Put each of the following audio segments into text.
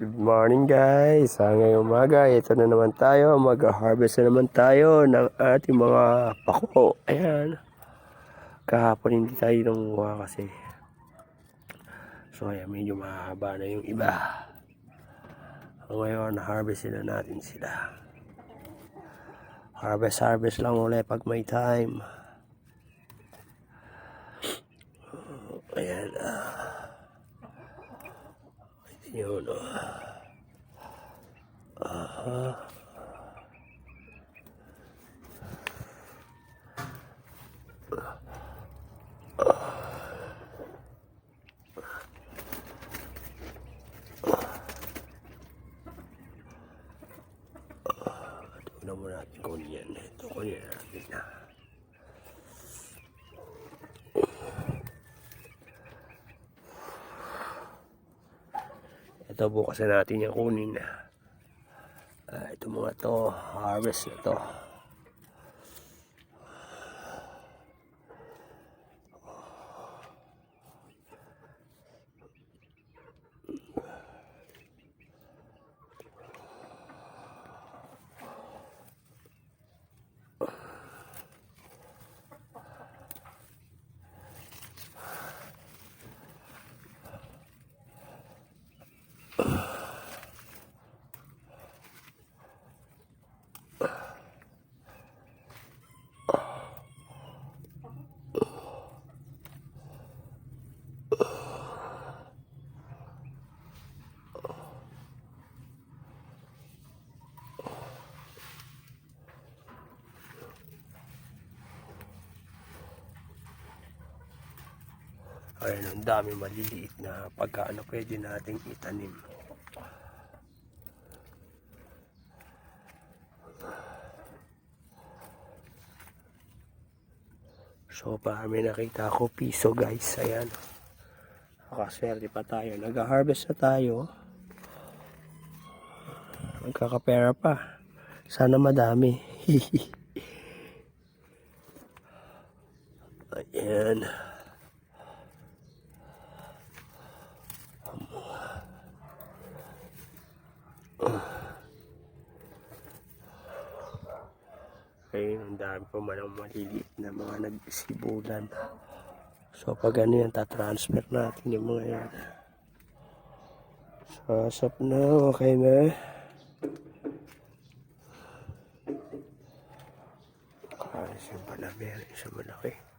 Good morning guys. Sa ngayong umaga, ito na naman tayo. Mag-harvest na naman tayo ng ating mga pako. Ayan. Kahapon hindi tayo nanguha kasi. So ayan, medyo mahaba na yung iba. Ngayon, harvest na natin sila. Harvest, harvest lang ulit pag may time. Ayan. Ah. Yun, oh. Ito muna natin kunin yan. Ito kunin natin na. Ito bukas na natin yung kunin. Ah, ito mga to, harvest na to. Ayan, ang dami maliliit na pagkaano pwede nating itanim. So, para may nakita ko piso guys. Ayan. Nakaswerte pa tayo. Nag-harvest na tayo. Magkakapera pa. Sana madami. Ayan. Ayun, ang dami pa man ang maliliit na mga nagsisibulan. So, pag ano yan, tatransfer natin yung mga yan. So, asap na, okay na. Ah, isang pala, meron isang malaki.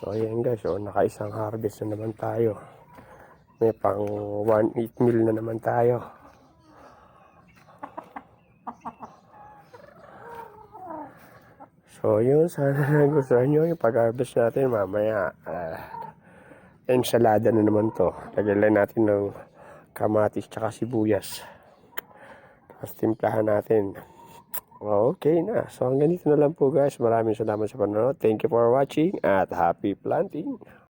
So, ayan guys, oh, naka-isang harvest na naman tayo. May pang 1.8 mil na naman tayo. So, yun. Sana nagustuhan nyo yung pag-harvest natin mamaya. Uh, ensalada na naman to. Lagyan natin ng kamatis tsaka sibuyas. Tapos timplahan natin. Okay na. So, hanggang dito na lang po guys. Maraming salamat sa panonood. Thank you for watching at happy planting.